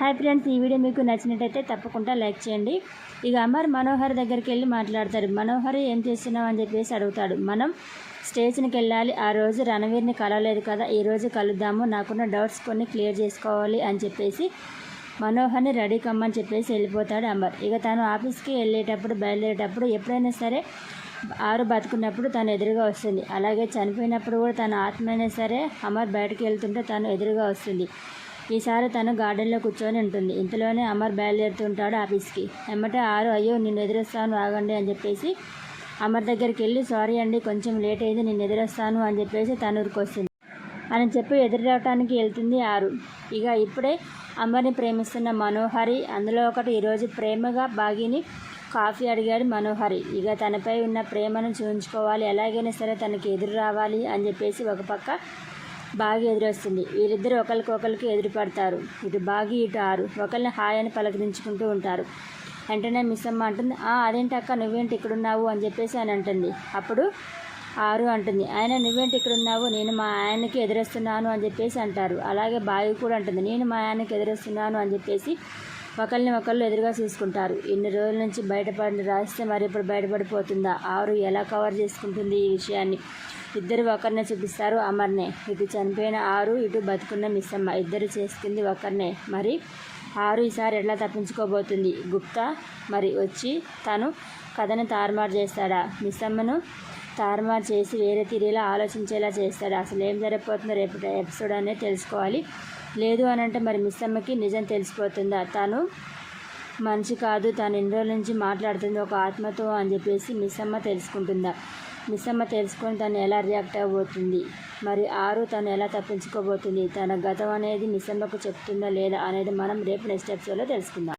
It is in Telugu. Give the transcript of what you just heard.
హాయ్ ఫ్రెండ్స్ ఈ వీడియో మీకు నచ్చినట్టయితే తప్పకుండా లైక్ చేయండి. ఇక అమర్ మనోహర్ దగ్గరికి వెళ్ళి మాట్లాడతాడు. మనోహర్ ఏం చేస్తున్నావు అని చెప్పేసి అడుగుతాడు. మనం స్టేషన్కి వెళ్ళాలి. ఆ రోజు రణవీర్ని కలవలేదు కదా. ఈ రోజు కలుద్దాము. నాకున్న డౌట్స్ కొన్ని క్లియర్ చేసుకోవాలి అని చెప్పేసి మనోహర్ని రెడీ కమ్మని చెప్పేసి వెళ్ళిపోతాడు అమర్. ఇక తను ఆఫీస్కి వెళ్ళేటప్పుడు బయలుదేరేటప్పుడు ఎప్పుడైనా సరే ఆరు బతుకున్నప్పుడు తను ఎదురుగా వస్తుంది. అలాగే చనిపోయినప్పుడు కూడా తన ఆత్మ అయినా సరే అమర్ బయటకు వెళ్తుంటే తను ఎదురుగా వస్తుంది. ఈసారి తను గార్డెన్లో కూర్చొని ఉంటుంది. ఇంతలోనే అమర్ బయలుదేరుతుంటాడు ఆఫీస్కి. ఎమ్మటే ఆరు అయ్యో నిన్ను ఎదురొస్తాను ఆగండి అని చెప్పేసి అమర్ దగ్గరికి వెళ్ళి సారీ అండి కొంచెం లేట్ అయింది నేను ఎదురొస్తాను అని చెప్పేసి తను వస్తుంది. అని చెప్పి ఎదురు రావటానికి వెళ్తుంది ఆరు. ఇక ఇప్పుడే అమర్ని ప్రేమిస్తున్న మనోహరి అందులో ఒకటి ఈరోజు ప్రేమగా బాగిని కాఫీ అడిగాడు మనోహరి. ఇక తనపై ఉన్న ప్రేమను చూపించుకోవాలి ఎలాగైనా సరే తనకి ఎదురు రావాలి అని చెప్పేసి ఒక పక్క బాగా ఎదురొస్తుంది. వీరిద్దరు ఒకరికొకరికి ఒకరికి ఎదురుపడతారు. ఇటు బాగి ఇటు ఆరు. ఒకరిని హాయ్ అని పలకరించుకుంటూ ఉంటారు. వెంటనే మిస్ అమ్మ అంటుంది "ఆ, అదేంటి అక్క నువ్వేంటి ఇక్కడున్నావు? అని చెప్పేసి అని అంటుంది. అప్పుడు ఆరు అంటుంది ఆయన నువ్వేంటి ఇక్కడున్నావు? నేను మా ఆయనకి ఎదురొస్తున్నాను అని చెప్పేసి అంటారు. అలాగే బావి కూడా అంటుంది నేను మా ఆయనకి ఎదురొస్తున్నాను అని చెప్పేసి ఒకరిని ఒకళ్ళు ఎదురుగా చూసుకుంటారు. ఇన్ని రోజుల నుంచి బయటపడిన రాస్తే మరి ఇప్పుడు బయటపడిపోతుందా? ఆరు ఎలా కవర్ చేసుకుంటుంది ఈ విషయాన్ని? ఇద్దరు ఒకరినే చూపిస్తారు అమర్నే. ఇటు చనిపోయిన ఆరు ఇటు బతుకున్న మిస్సమ్మ. ఇద్దరు చేసుకుంది ఒకరినే. మరి ఆరు ఈసారి ఎట్లా తప్పించుకోబోతుంది? గుప్తా? మరి వచ్చి తను కథను తారుమారు చేస్తాడా? మిస్సమ్మను తారుమారు చేసి వేరే తీరేలా ఆలోచించేలా చేస్తాడు? అసలు ఏం జరగబోతుందో రేపు ఎపిసోడ్ అనేది తెలుసుకోవాలి. లేదు అని అంటే మరి మిస్ అమ్మకి నిజం తెలిసిపోతుందా? తను మనిషి కాదు తను ఎన్ని రోజుల నుంచి మాట్లాడుతుంది ఒక ఆత్మతో అని చెప్పేసి మిస్ అమ్మ తెలుసుకుంటుందా? మిస్ అమ్మ తెలుసుకొని తను ఎలా రియాక్ట్ అవ్వబోతుంది? మరి ఆరు తను ఎలా తప్పించుకోబోతుంది? తన గతం అనేది మిస్ అమ్మకు చెప్తుందా లేదా అనేది మనం రేపు నెక్స్ట్ ఎపిసోడ్లో తెలుసుకుందాం.